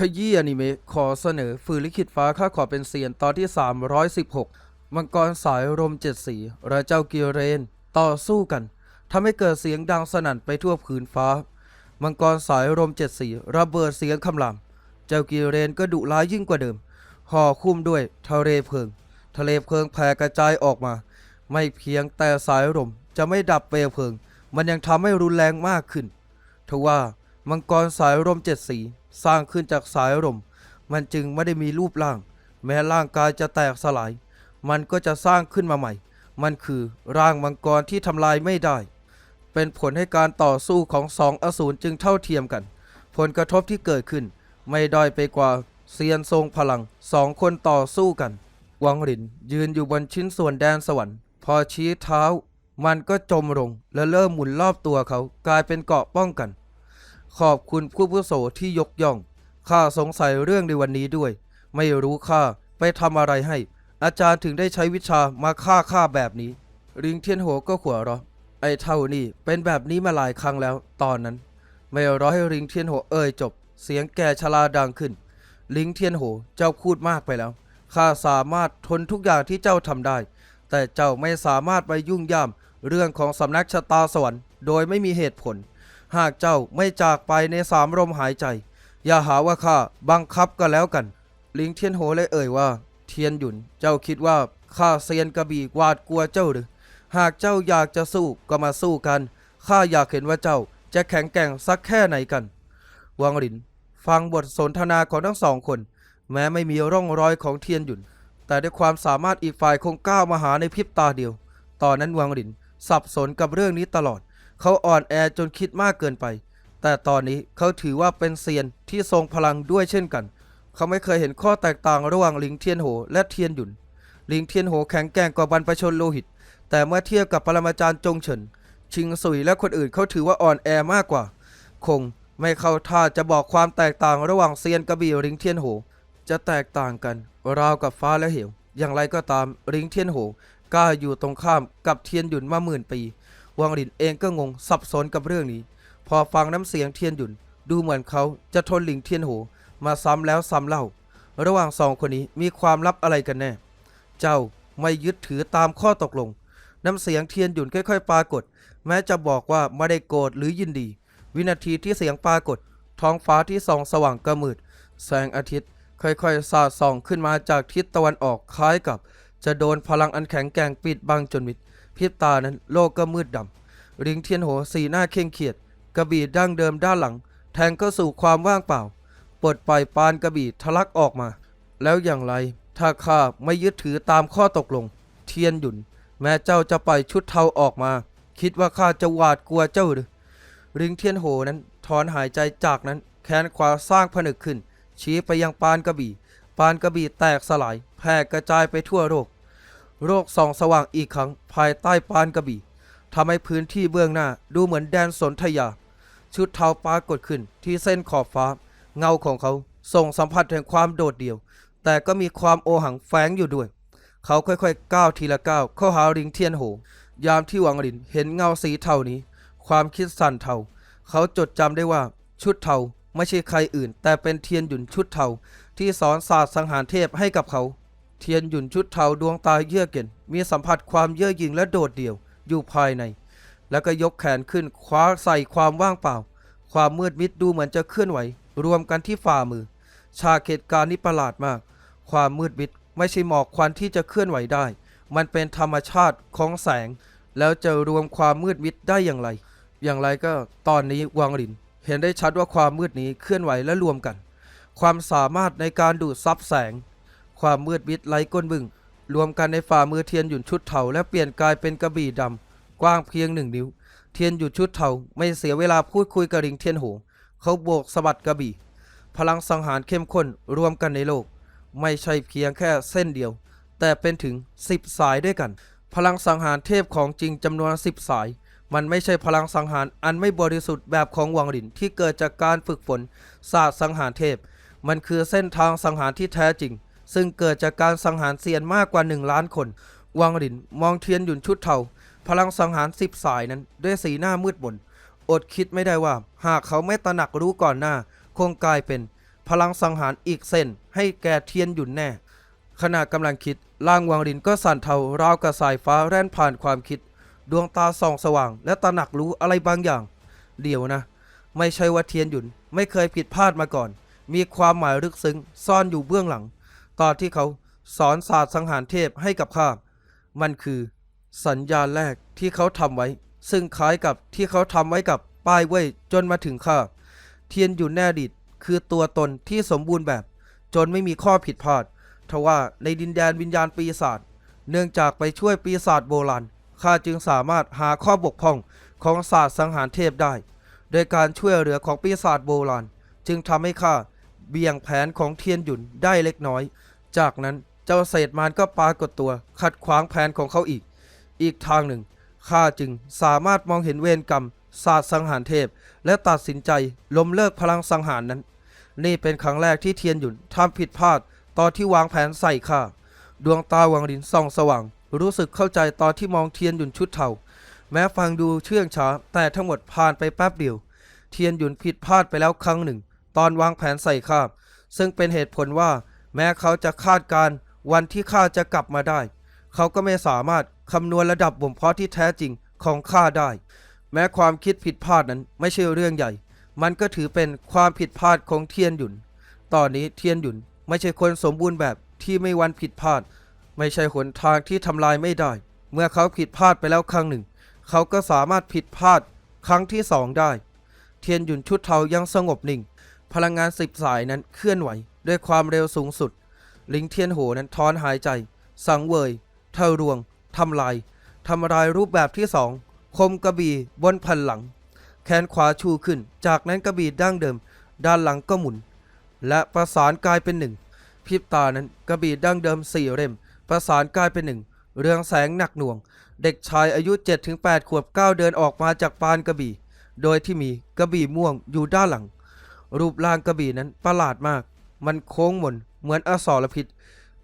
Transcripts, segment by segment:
ขยี้อนิเมะขอเสนอฝืนลิขิตฟ้าข้าขอเป็นเซียนตอนที่ 316 มังกรสายลมเจ็ดสีและเจ้ากิเรน ต่อสู้กันทำให้เกิดเสียงดังสนั่นไปทั่วผืนฟ้า มังกรสายลมเจ็ดสีระเบิดเสียงคำรามเจ้ากิเรนก็ดุร้ายยิ่งกว่าเดิมห่อคุ้มด้วยทะเลเพลิง ทะเลเพลิงแผ่กระจายออกมา ไม่เพียงแต่สายลมจะไม่ดับเปลวเพลิง มันยังทำให้รุนแรงมากขึ้นทว่ามังกรสายลมเจ็ดสี สร้างขึ้นจากสายลมมันจึงไม่ได้มีรูปร่าง แม้ร่างกายจะแตกสลาย มันก็จะสร้างขึ้นมาใหม่ มันคือร่างมังกรที่ทำลายไม่ได้ เป็นผลให้การต่อสู้ของสองอสูรจึงเท่าเทียมกัน ผลกระทบที่เกิดขึ้น ไม่ด้อยไปกว่าเซียนทรงพลังสองคนต่อสู้กัน วังหลินยืนอยู่บนชิ้นส่วนแดนสวรรค์ พอชี้เท้า มันก็จมลงและเริ่มหมุนรอบตัวเขากลายเป็นเกาะป้องกัน ขอบคุณผู้พุโสที่ยกย่อง ข้าสงสัยเรื่องในวันนี้ด้วย ไม่รู้ข้าไปทำอะไรให้ อาจารย์ถึงได้ใช้วิชามาฆ่าข้าแบบนี้ ริงเทียนโหก็ขัวเราะไอ้เท่านี่เป็นแบบนี้มาหลายครั้งแล้ว ตอนนั้น ไม่รอให้ริงเทียนโหเอ่ยจบ เสียงแก่ชราดังขึ้น ลิงเทียนโหเจ้าพูดมากไปแล้วข้าสามารถทนทุกอย่างที่เจ้าทำได้ แต่เจ้าไม่สามารถไปยุ่งย่ามเรื่องของสำนักชะตาสวรรค์โดยไม่มีเหตุผล หากเจ้าไม่จากไปในสามลมหายใจ อย่าหาว่าข้าบังคับก็แล้วกัน ลิงเทียนโหเลยเอ่ยว่า เทียนหยุนเจ้าคิดว่าข้าเซียนกระบี่หวาดกลัวเจ้าหรือ หากเจ้าอยากจะสู้ก็มาสู้กันข้าอยากเห็นว่าเจ้าจะแข็งแกร่งสักแค่ไหนกัน วังหลิน ฟังบทสนทนาของทั้งสองคน แม้ไม่มีร่องรอยของเทียนหยุน แต่ด้วยความสามารถอีกฝ่ายคงก้าวมาหาในพริบตาเดียว ตอนนั้นวังหลินสับสนกับเรื่องนี้ตลอด เขาอ่อนแอจนคิดมากเกินไป แต่ตอนนี้เขาถือว่าเป็นเซียนที่ทรงพลังด้วยเช่นกัน เขาไม่เคยเห็นข้อแตกต่างระหว่างหลิงเทียนโหและเทียนหยุน หลิงเทียนโหแข็งแกร่งกว่าบรรพชนโลหิต แต่เมื่อเทียบกับปรมาจารย์จงเฉิน ชิงสุยและคนอื่นเขาถือว่าอ่อนแอมากกว่า คงไม่เข้าท่าจะบอกความแตกต่างระหว่างเซียนกระบี่หลิงเทียนโห จะแตกต่างกัน ราวกับฟ้าและเหว อย่างไรก็ตามหลิงเทียนโหกล้าอยู่ตรงข้ามกับเทียนหยุนมาหมื่นปี วังหลินเองก็งงสับสนกับเรื่องนี้ พอฟังน้ำเสียงเทียนหยุน ดูเหมือนเขาจะทนหลิงเทียนโหมาซ้ำแล้วซ้ำเล่า ระหว่างสองคนนี้มีความลับอะไรกันแน่ เจ้าไม่ยึดถือตามข้อตกลง น้ำเสียงเทียนหยุนค่อย ๆ ปรากฏ แม้จะบอกว่าไม่ได้โกรธหรือยินดี วินาทีที่เสียงปรากฏ ท้องฟ้าที่ส่องสว่างกระมืด แสงอาทิตย์ค่อยๆ สาดส่องขึ้นมาจากทิศตะวันออกคล้ายกับ จะโดนพลังอันแข็งแกร่งปิดบังจนมิด พริบตานั้นโลกก็มืดดำริงเทียนโหสีหน้าเคร่งเครียด กระบี่ดั้งเดิมด้านหลัง แทงเข้าสู่ความว่างเปล่าปลดปล่อยปานกระบี่ทะลักออกมา แล้วอย่างไร ถ้าข้าไม่ยึดถือตามข้อตกลง เทียนหยุน แม้เจ้าจะปล่อยชุดเทาออกมา คิดว่าข้าจะหวาดกลัวเจ้าหรือริงเทียนโหนั้นถอนหายใจจากนั้นแขนขวาสร้างผนึกขึ้น ชี้ไปยังปานกระบี่ ปานกระบี่แตกสลายแผ่กระจายไปทั่วโลก โรคส่องสว่างอีกครั้งภายใต้ปานกระบี่ทำให้พื้นที่เบื้องหน้าดูเหมือนแดนสนธยา ชุดเทาปรากฏขึ้นที่เส้นขอบฟ้า เงาของเขาส่งสัมผัสแห่งความโดดเดี่ยว แต่ก็มีความโอหังแฝงอยู่ด้วย เขาค่อยๆก้าวทีละก้าวเข้าหาริงเทียนโห ยามที่หวังหลินเห็นเงาสีเทานี้ ความคิดสั่นเทา เขาจดจำได้ว่าชุดเทาไม่ใช่ใครอื่น แต่เป็นเทียนหยุนชุดเทาที่สอนศาสตร์สังหารเทพให้กับเขา เทียนหยุ่นชุดเทาดวงตาเยื่อกเย็นมีสัมผัสความเย่อหยิ่งและโดดเดี่ยวอยู่ภายใน แล้วก็ยกแขนขึ้นคว้าใส่ความว่างเปล่า ความมืดมิดดูเหมือนจะเคลื่อนไหว รวมกันที่ฝ่ามือฉาเหตุการณ์นี้ประหลาดมาก ความมืดมิดไม่ใช่หมอกควันที่จะเคลื่อนไหวได้ มันเป็นธรรมชาติของแสง แล้วจะรวมความมืดมิดได้อย่างไร อย่างไรก็ตอนนี้วังหลิน เห็นได้ชัดว่าความมืดนี้เคลื่อนไหวและรวมกัน ความสามารถในการดูดซับแสง ความมืดมิดไร้ก้นบึ้งรวมกันในฝ่ามือเทียนหยุ่นชุดเถาและเปลี่ยนกลายเป็นกระบี่ดำกว้างเพียงหนึ่งนิ้ว เทียนหยุ่นชุดเถาไม่เสียเวลาพูดคุยกับริงเทียนโหงเขาโบกสะบัดกระบี่ พลังสังหารเข้มข้นรวมกันในโลก ไม่ใช่เพียงแค่เส้นเดียว แต่เป็นถึง10สายด้วยกัน พลังสังหารเทพของจริงจำนวน10สายมันไม่ใช่พลังสังหารอันไม่บริสุทธิ์แบบของวังหลินที่เกิดจากการฝึกฝนศาสตร์สังหารเทพ มันคือเส้นทางสังหารที่แท้จริง ซึ่งเกิดจากการสังหารเซียนมากกว่า 1 ล้านคน วังหลินมองเทียนหยุนชุดเทาพลังสังหารสิบสายนั้นด้วยสีหน้ามืดมนอดคิดไม่ได้ว่า หากเขาไม่ตระหนักรู้ก่อนหน้า คงกลายเป็น พลังสังหารอีกเส้น ให้แก่เทียนหยุนแน่ ขณะกำลังคิดล่างวังรินก็สั่นเทาราวกับสายฟ้าแล่นผ่านความคิด ดวงตาส่องสว่าง และตระหนักรู้อะไรบางอย่าง เดี๋ยวนะ ไม่ใช่ว่าเทียนหยุนไม่เคยผิดพลาดมาก่อน มีความหมายลึกซึ้งซ่อนอยู่เบื้องหลัง ตอนที่เขาสอนศาสตร์สังหารเทพให้กับข้า มันคือสัญญาณแรกที่เขาทำไว้ ซึ่งคล้ายกับที่เขาทำไว้กับป้ายเว่ยจนมาถึงข้า เทียนหยุนแน่ดีตคือตัวตนที่สมบูรณ์แบบ จนไม่มีข้อผิดพลาดทว่าในดินแดนวิญญาณปีศาจเนื่องจากไปช่วยปีศาจโบราณข้าจึงสามารถหาข้อบกพร่องของศาสตร์สังหารเทพได้ โดยการช่วยเหลือของปีศาจโบราณ จึงทำให้ข้าเบี่ยงแผนของเทียนหยุนได้เล็กน้อย จากนั้นเจ้าเศษมารก็ปรากฏตัว ขัดขวางแผนของเขาอีก อีกทางหนึ่งข้าจึงสามารถมองเห็นเวรกรรมศาสตร์สังหารเทพ และตัดสินใจล้มเลิกพลังสังหารนั้น นี่เป็นครั้งแรกที่เทียนหยุนทำผิดพลาดตอนที่วางแผนใส่ข้าดวงตาวังรินส่องสว่าง รู้สึกเข้าใจตอนที่มองเทียนหยุนชุดเทาแม้ฟังดูเชื่องช้าแต่ทั้งหมดผ่านไปแป๊บเดียว เทียนหยุนผิดพลาดไปแล้วครั้งหนึ่ง ตอนวางแผนใส่ข้าซึ่งเป็นเหตุผลว่า แม้เขาจะคาดการวันที่ข้าจะกลับมาได้ เขาก็ไม่สามารถคำนวณระดับบ่มเพาะที่แท้จริงของข้าได้ แม้ความคิดผิดพลาดนั้นไม่ใช่เรื่องใหญ่ มันก็ถือเป็นความผิดพลาดของเทียนหยุน ตอนนี้เทียนหยุนไม่ใช่คนสมบูรณ์แบบที่ไม่วันผิดพลาด ไม่ใช่หนทางที่ทำลายไม่ได้ เมื่อเขาผิดพลาดไปแล้วครั้งหนึ่ง เขาก็สามารถผิดพลาดครั้งที่สองได้ เทียนหยุนชุดเทายังสงบนิ่ง พลังงานสิบสายนั้นเคลื่อนไหว ด้วยความเร็วสูงสุด ลิงเทียนโหนั้นถอนหายใจ สังเวยเทารวงทำลายทำลายรูปแบบที่สองคมกระบี่บนแผ่นหลัง แขนขวาชูขึ้น จากนั้นกระบี่ดั้งเดิม ด้านหลังก็หมุน และประสานกลายเป็นหนึ่งพิบตานั้นกระบี่ดั้งเดิมสี่เล่ม ประสานกลายเป็นหนึ่งเรืองแสงหนักหน่วง เด็กชายอายุ 7-8 ขวบก้าวเดินออกมาจากปานกระบี่ โดยที่มีกระบี่ม่วงอยู่ด้านหลัง รูปร่างกระบี่นั้นประหลาดมาก มันโค้งหมนเหมือนอสรพิษ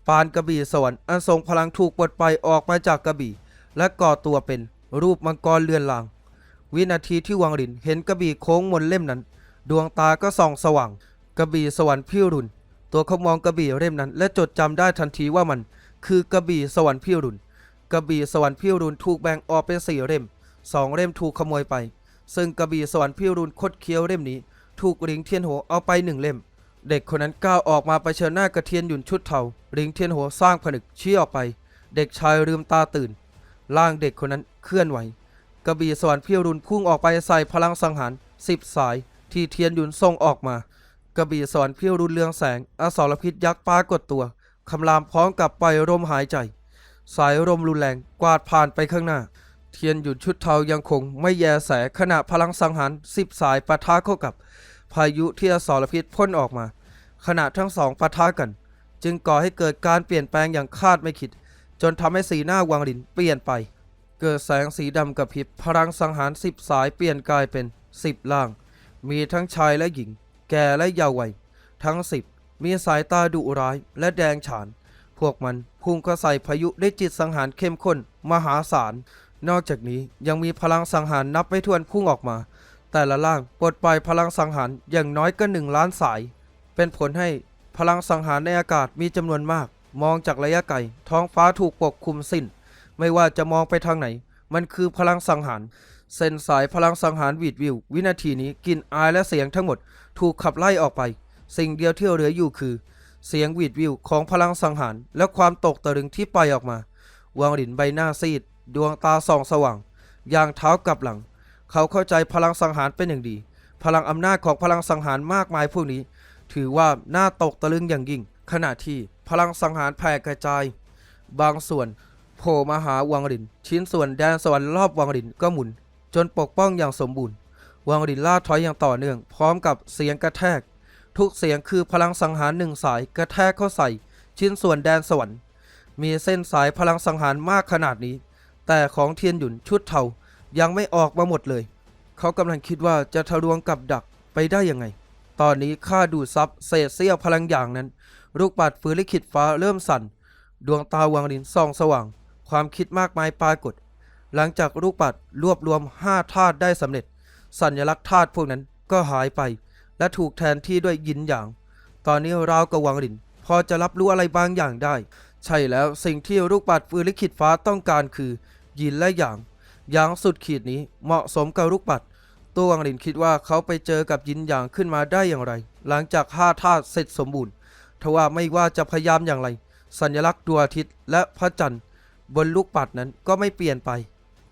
ปานกระบี่สวรรค์อันทรงพลังถูกปลดปล่อยออกมาจากกระบี่ และก่อตัวเป็นรูปมังกรเลือนลาง วินาทีที่วังรินเห็นกระบี่โค้งมนเล่มนั้น ดวงตาก็ส่องสว่าง กระบี่สวรรค์พิรุณ ตัวเขามองกระบี่เล่มนั้น และจดจำได้ทันทีว่ามัน คือกระบี่สวรรค์พิรุณกระบี่สวรรค์พิรุณถูกแบ่งออกเป็นสี่เล่มสองเล่มถูกขโมยไป ซึ่งกระบี่สวรรค์พิรุณคดเคี้ยวเล่มนี้ ถูกหลิงเทียนโหเอาไปหนึ่งเล่ม เด็กคนนั้นก้าวออกมาไปเชิญหน้ากระเทียนหยุนชุดเทาหลิงเทียนโหสร้างผนึกชี้ออกไป เด็กชายลืมตาตื่น ร่างเด็กคนนั้นเคลื่อนไหวกระบี่สวรรค์พิรุณพุ่งออกไปใส่พลังสังหารสิบสาย ที่เทียนหยุนส่งออกมากระบี่สวรรค์พิรุณเรืองแสงอสรพิษยักษ์ปรากฏตัวคำรามพร้อมกับไปล่อยลมหายใจ สายลมรุนแรงกวาดผ่านไปข้างหน้า เทียนหยุนชุดเทายังคงไม่แยแสขณะพลังสังหารสิบสายปะทะเข้ากับ พายุที่อสรพิษพ่นออกมา ขณะทั้งสองปะทะกัน จึงก่อให้เกิดการเปลี่ยนแปลงอย่างคาดไม่คิด จนทำให้สีหน้าวังลินเปลี่ยนไป เกิดแสงสีดำกับพริบพลังสังหารสิบสายเปลี่ยนกลายเป็นสิบล่าง มีทั้งชายและหญิง แก่และเยาว์วัย ทั้งสิบมีสายตาดุร้ายและแดงฉาน พวกมันพุ่งเข้าใส่พายุได้จิตสังหารเข้มข้นมหาศาล นอกจากนี้ยังมีพลังสังหารนับไม่ถ้วนพุ่งออกมา แต่ละล่างปลดปล่อยพลังสังหารอย่างน้อยก็หนึ่งล้านสาย เป็นผลให้พลังสังหารในอากาศมีจำนวนมาก มองจากระยะไกลท้องฟ้าถูกปกคลุมสิ้น ไม่ว่าจะมองไปทางไหน มันคือพลังสังหาร เส้นสายพลังสังหารวีดวิว วินาทีนี้กลิ่นอายและเสียงทั้งหมดถูกขับไล่ออกไป สิ่งเดียวที่เหลืออยู่คือ เสียงวีดวิวของพลังสังหาร และความตกตะลึงที่ปล่อยออกมาวางหลินใบหน้าซีด ดวงตาส่องสว่างอย่างเท้ากลับหลัง เขาเข้าใจพลังสังหารเป็นอย่างดี พลังอำนาจของพลังสังหารมากมายพวกนี้ ถือว่าน่าตกตะลึงอย่างยิ่ง ขณะที่พลังสังหารแผ่กระจาย บางส่วนโผล่มาหาวังริน ชิ้นส่วนแดนสวรรค์รอบวังรินก็หมุน จนปกป้องอย่างสมบูรณ์ วังรินล่าถอยอย่างต่อเนื่อง พร้อมกับเสียงกระแทก ทุกเสียงคือพลังสังหารหนึ่งสายกระแทกเข้าใส่ ชิ้นส่วนแดนสวรรค์ มีเส้นสายพลังสังหารมากขนาดนี้ แต่ของเทียนหยุนชุดเทา ยังไม่ออกมาหมดเลย เขากำลังคิดว่าจะทะลวงกับดักไปได้ยังไง ตอนนี้ข้าดูดซับเศษเสี้ยวพลังอย่างนั้น ลูกปัดฟื้นลิขิตฟ้าเริ่มสั่น ดวงตาวังลินส่องสว่าง ความคิดมากมายปรากฏ หลังจากลูกปัดรวบรวมห้าธาตุได้สำเร็จ สัญลักษณ์ธาตุพวกนั้นก็หายไป และถูกแทนที่ด้วยยินหยาง ตอนนี้ราวกับวังลิน พอจะรับรู้อะไรบางอย่างได้ ใช่แล้วสิ่งที่ลูกปัดฟืนลิขิตฟ้าต้องการคือยินและหยาง หยางสุดขีดนี้เหมาะสมกับลูกปัด ตัววังหลินคิดว่าเขาไปเจอกับยินหยางขึ้นมาได้อย่างไร หลังจากห้าธาตุเสร็จสมบูรณ์ทว่าไม่ว่าจะพยายามอย่างไร สัญลักษณ์ดวงอาทิตย์และพระจันทร์ บนลูกปัดนั้นก็ไม่เปลี่ยนไป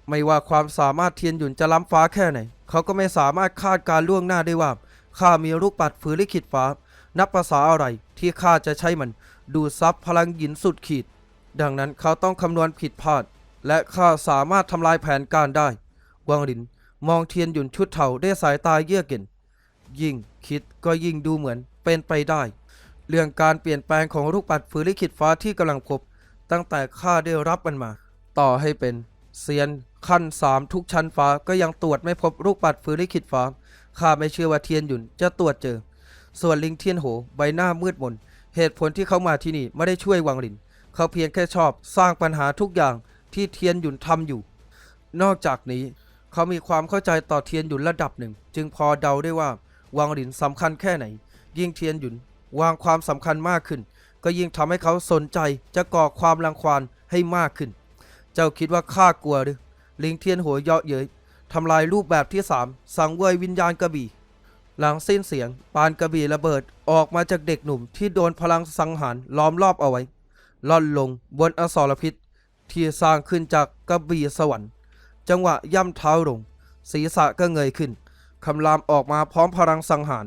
ไม่ว่าความสามารถเทียนหยุนจะล้ำฟ้าแค่ไหน เขาก็ไม่สามารถคาดการล่วงหน้าได้ว่าข้ามีลูกปัดฝืนลิขิตฟ้า นับภาษาอะไรที่ข้าจะใช้มัน ดูซับพลังหยินสุดขีด ดังนั้นเขาต้องคำนวณผิดพลาด และข้าสามารถทำลายแผนการได้ วังหลินมองเทียนหยุนชุดเถาด้วยสายตาเยือกเย็น ยิ่งคิดก็ยิ่งดูเหมือนเป็นไปได้ เรื่องการเปลี่ยนแปลงของลูกปัดฝืนลิขิตฟ้าที่กำลังพบ ตั้งแต่ข้าได้รับมันมา ต่อให้เป็นเซียนขั้นสามทุกชั้นฟ้าก็ยังตรวจไม่พบลูกปัดฝืนลิขิตฟ้าข้าไม่เชื่อว่าเทียนหยุนจะตรวจเจอ ส่วนลิงเทียนโหใบหน้ามืดมน เหตุผลที่เขามาที่นี่ไม่ได้ช่วยวังหลิน เขาเพียงแค่ชอบสร้างปัญหาทุกอย่าง ที่เทียนหยุนทำอยู่ นอกจากนี้เขามีความเข้าใจต่อเทียนหยุนระดับหนึ่ง จึงพอเดาได้ว่า วังหลินสำคัญแค่ไหน ยิ่งเทียนหยุนวางความสำคัญมากขึ้น ก็ยิ่งทำให้เขาสนใจจะก่อความรังควานให้มากขึ้น เจ้าคิดว่าข้ากลัวหรือลิงเทียนหัวเยาะเย้ยทำลายรูปแบบที่สามสังเวยวิญญาณกระบี่ หลังสิ้นเสียง ปานกระบี่ระเบิดออกมาจากเด็กหนุ่มที่โดนพลังสังหารล้อมรอบเอาไว้ล่อนลงบนอสรพิษ ที่สร้างขึ้นจากกระบี่สวรรค์ จังหวะย่ำเท้าลง ศีรษะก็เงยขึ้น คำรามออกมาพร้อมพลังสังหาร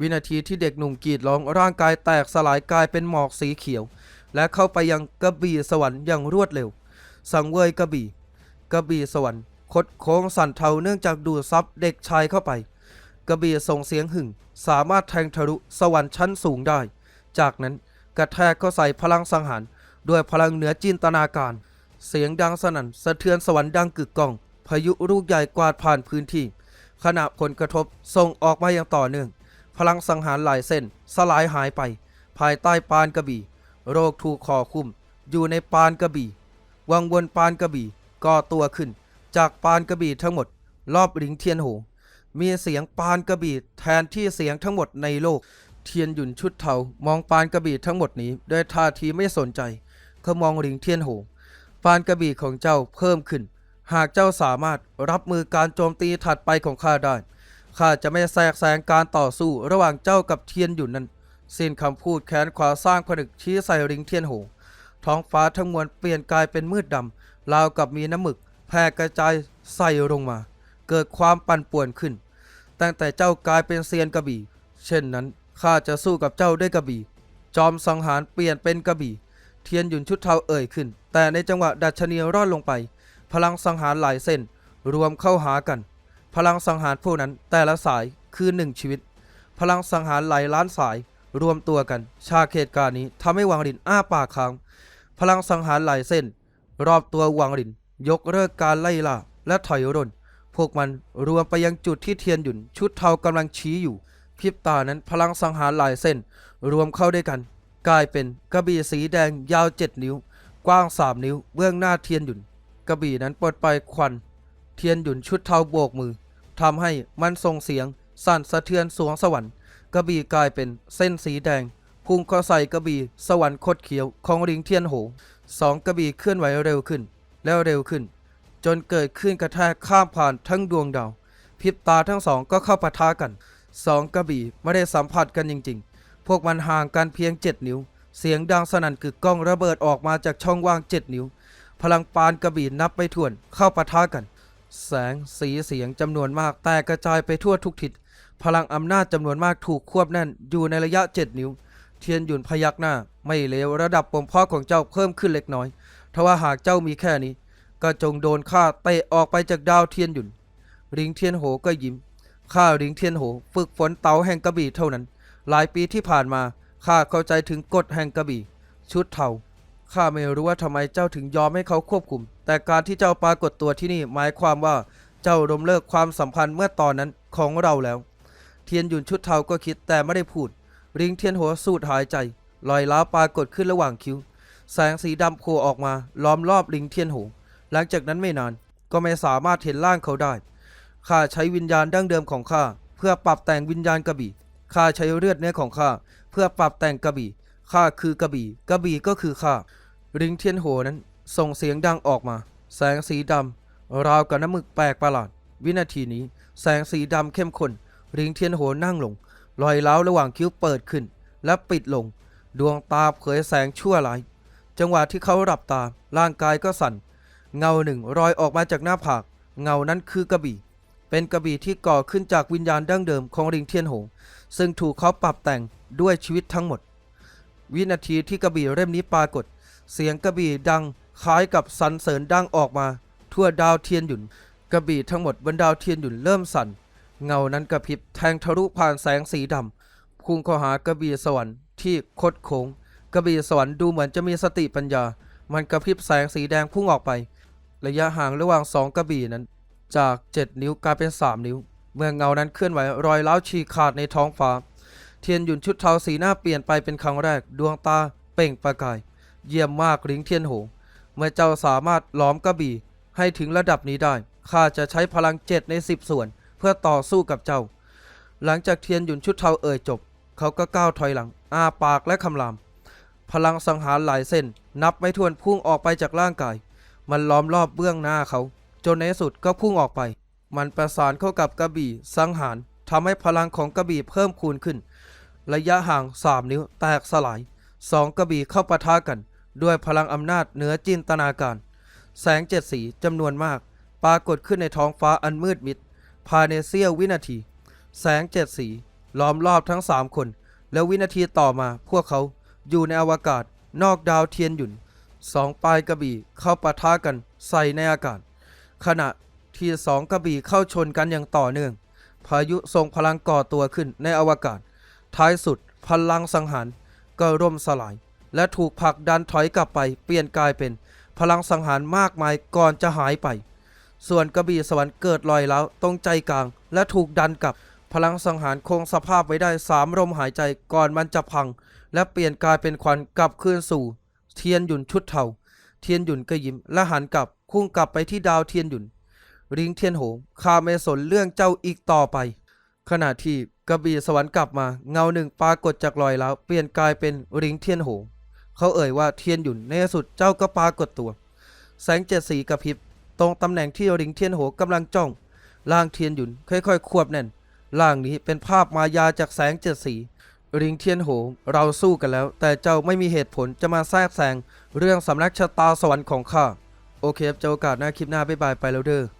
วินาทีที่เด็กหนุ่มกรีดร้องร่างกายแตกสลายกลายเป็นหมอกสีเขียว และเข้าไปยังกระบี่สวรรค์อย่างรวดเร็ว สังเวยกระบี่กระบี่สวรรค์คดโค้งสั่นเทาเนื่องจากดูดซับเด็กชายเข้าไป กระบี่ส่งเสียงหึ่ง สามารถแทงทะลุสวรรค์ชั้นสูงได้ จากนั้นกระแทกเข้าใส่พลังสังหาร ด้วยพลังเหนือจินตนาการ เสียงดังสนั่นสะเทือนสวรรค์ดังกึกก้อง พายุลูกใหญ่กวาดผ่านพื้นที่ ขณะผลกระทบส่งออกมาอย่างต่อเนื่อง พลังสังหารหลายเส้น สลายหายไป ภายใต้ปานกระบี่ โรคถูกคอคุ้ม อยู่ในปานกระบี่ วังวนปานกระบี่ก่อตัวขึ้น จากปานกระบี่ทั้งหมด รอบหลิงเทียนโหมีเสียงปานกระบี่แทนที่เสียงทั้งหมดในโลก เทียนหยุนชุดเทามองปานกระบี่ทั้งหมดนี้ด้วยท่าทีไม่สนใจเขามองหลิงเทียนโห ปานกระบี่ของเจ้าเพิ่มขึ้น หากเจ้าสามารถรับมือการโจมตีถัดไปของข้าได้ ข้าจะไม่แทรกแซงการต่อสู้ระหว่างเจ้ากับเทียนหยุนนั้นสิ้นคำพูดแขนขวาสร้างผนึกชี้ใส่ริงเทียนโหท้องฟ้าทั้งมวลเปลี่ยนกลายเป็นมืดดำราวกับมีน้ำหมึกแผ่กระจายใส่ลงมา เกิดความปั่นป่วนขึ้น ตั้งแต่เจ้ากลายเป็นเซียนกระบี่ เช่นนั้นข้าจะสู้กับเจ้าด้วยกระบี่ จอมสังหารเปลี่ยนเป็นกระบี่ เทียนหยุนชุดเทาเอ่ยขึ้น แต่ในจังหวะดัชนีรอดลงไป พลังสังหารหลายเส้น รวมเข้าหากัน พลังสังหารพวกนั้นแต่ละสายคือหนึ่งชีวิต พลังสังหารหลายล้านสาย รวมตัวกัน ชาเหตุการณ์นี้ทำให้วังรินอ้าปากค้าง พลังสังหารหลายเส้น รอบตัววังริน ยกเลิกการไล่ล่าและถอยร่น พวกมันรวมไปยังจุดที่เทียนหยุนชุดเทากำลังชี้อยู่พริบตานั้นพลังสังหารหลายเส้น รวมเข้าด้วยกัน กลายเป็นกระบี่สีแดงยาวเจ็ดนิ้ว กว้างสามนิ้ว เบื้องหน้าเทียนหยุน กระบี่นั้นปลดปล่อยควัน เทียนหยุนชุดเทาโบกมือทำให้มันส่งเสียง สั่นสะเทือนสวงสวรรค์ กระบี่กลายเป็นเส้นสีแดงพุ่งเข้าใส่กระบี่สวรรค์คดเขียวของริงเทียนโหสองกระบี่เคลื่อนไหวเร็วขึ้น แล้วเร็วขึ้น จนเกิดขึ้นกระแทกข้ามผ่านทั้งดวงดาวพริบตาทั้งสองก็เข้าปะทะกันสองกระบี่ไม่ได้สัมผัสกันจริง ๆ พวกมันห่างกันเพียงเจ็ดนิ้ว เสียงดังสนั่นกึกก้องระเบิดออกมาจากช่องว่างเจ็ดนิ้ว พลังปานกระบี่นับไปถ้วนเข้าปะทะกัน แสงสีเสียงจำนวนมากแตกกระจายไปทั่วทุกทิศพลังอำนาจจำนวนมากถูกควบแน่นอยู่ในระยะเจ็ดนิ้ว เทียนหยุนพยักหน้า ไม่เลวระดับปมพ่อของเจ้าเพิ่มขึ้นเล็กน้อยทว่าหากเจ้ามีแค่นี้ ก็จงโดนข้าเตะออกไปจากดาวเทียนหยุนริงเทียนโหก็ยิ้มข้าริงเทียนโห ฝึกฝนเตาแห่งกระบี่เท่านั้น หลายปีที่ผ่านมาข้าเข้าใจถึงกฎแห่งกระบี่ ชุดเทาข้าไม่รู้ว่าทำไมเจ้าถึงยอมให้เขาควบคุม แต่การที่เจ้าปรากฏตัวที่นี่หมายความว่าเจ้าล้มเลิกความสัมพันธ์เมื่อตอนนั้นของเราแล้ว เทียนหยุนชุดเทาก็คิดแต่ไม่ได้พูด ริงเทียนหัวสูดหายใจลอยล้าปรากฏขึ้นระหว่างคิ้ว แสงสีดำโผล่ออกมาล้อมรอบลิงเทียนโหหลังจากนั้นไม่นานก็ไม่สามารถเห็นร่างเขาได้ข้าใช้วิญญาณดั้งเดิมของข้าเพื่อปรับแต่งวิญญาณกระบี่ ข้าใช้เลือดเนื้อของข้าเพื่อปรับแต่งกระบี่ข้าคือกระบี่กระบี่ก็คือข้าริงเทียนโหนั้น ส่งเสียงดังออกมา แสงสีดำราวกับน้ำมึกแปลกประหลาด วินาทีนี้ แสงสีดำเข้มข้นริงเทียนโหนั่งลงรอยเล้าระหว่างคิ้วเปิดขึ้น และปิดลง ดวงตาเผยแสงชั่วร้าย จังหวะที่เขาหลับตาร่างกายก็สั่น เงาหนึ่งรอยออกมาจากหน้าผาก เงานั้นคือกระบี่ เป็นกระบี่ที่ก่อขึ้นจากวิญญาณดั้งเดิมของริงเทียนโหง ซึ่งถูกเขาปรับแต่งด้วยชีวิตทั้งหมด วินาทีที่กระบี่เล่มนี้ปรากฏ เสียงกระบี่ดังคล้ายกับสรรเสริญดังออกมา ทั่วดาวเทียนหยุนกระบี่ทั้งหมดบนดาวเทียนหยุนเริ่มสั่น เงานั้นกระพริบแทงทะลุผ่านแสงสีดำพุ่งเข้าหากระบี่สวรรค์ที่คดโค้งกระบี่สวรรค์ดูเหมือนจะมีสติปัญญา มันกระพริบแสงสีแดงพุ่งออกไป ระยะห่างระหว่างสองกระบี่นั้น จาก 7 นิ้วกลายเป็น 3 นิ้ว เมื่อเงานั้นเคลื่อนไหวรอยเล้าฉีกขาดในท้องฟ้า เทียนหยุนชุดเทาสีหน้าเปลี่ยนไปเป็นครั้งแรก ดวงตาเป่งประกาย เยี่ยมมากลิงเทียนโหง เมื่อเจ้าสามารถล้อมกระบี่ให้ถึงระดับนี้ได้ ข้าจะใช้พลังเจ็ดในสิบส่วน เพื่อต่อสู้กับเจ้า หลังจากเทียนหยุนชุดเทาเอ่ยจบ เขาก็ก้าวถอยหลัง อ้าปากและคำราม พลังสังหารหลายเส้น นับไม่ถ้วนพุ่งออกไปจากร่างกาย มันล้อมรอบเบื้องหน้าเขา จนในสุดก็พุ่งออกไป มันประสานเข้ากับกระบี่สังหารทำให้พลังของกระบี่เพิ่มคูณขึ้น ระยะห่าง 3 นิ้วแตกสลายสองกระบี่เข้าปะทะกัน ด้วยพลังอำนาจเหนือจินตนาการ แสงเจ็ดสีจำนวนมาก ปรากฏขึ้นในท้องฟ้าอันมืดมิด ภายในเสี้ยววินาที แสงเจ็ดสีล้อมรอบทั้งสามคน แล้ววินาทีต่อมาพวกเขาอยู่ในอวกาศนอกดาวเทียนหยุนสองปลายกระบี่เข้าปะทะกันใส่ในอากาศ ขณะ ที่สองกระบี่เข้าชนกันอย่างต่อเนื่อง พายุทรงพลังก่อตัวขึ้นในอวกาศ ท้ายสุดพลังสังหารก็ร่มสลาย และถูกผลักดันถอยกลับไปเปลี่ยนกลายเป็น พลังสังหารมากมายก่อนจะหายไป ส่วนกระบี่สวรรค์เกิดลอยแล้วตรงใจกลาง และถูกดันกลับพลังสังหารคงสภาพไว้ได้สามลมหายใจก่อนมันจะพัง และเปลี่ยนกลายเป็นควันกลับคืนสู่ เทียนหยุนชุดเทาเทียนหยุนก็ยิ้มและหันกลับพุ่งกลับไปที่ดาวเทียนหยุน ริงเทียนโหงข้าไม่สนเรื่องเจ้าอีกต่อไป ขณะที่กระบี่สวรรค์กลับมา เงาหนึ่งปรากฏจากรอยแล้วเปลี่ยนกลายเป็นริงเทียนโหงเขาเอ่ยว่าเทียนหยุนในที่สุดเจ้าก็ปรากฏตัว แสงเจ็ดสีกระพริบ ตรงตำแหน่งที่ริงเทียนโหงกำลังจ้องร่างเทียนหยุนค่อยๆ ควบแน่นร่างนี้เป็นภาพมายาจากแสงเจ็ดสีริงเทียนโหงเราสู้กันแล้ว แต่เจ้าไม่มีเหตุผลจะมาแทรกแซงเรื่องสำนักชะตาสวรรค์ของข้า โอเคเจอโอกาสหน้าคลิปหน้าบ๊ายบายไปแล้วเด้อ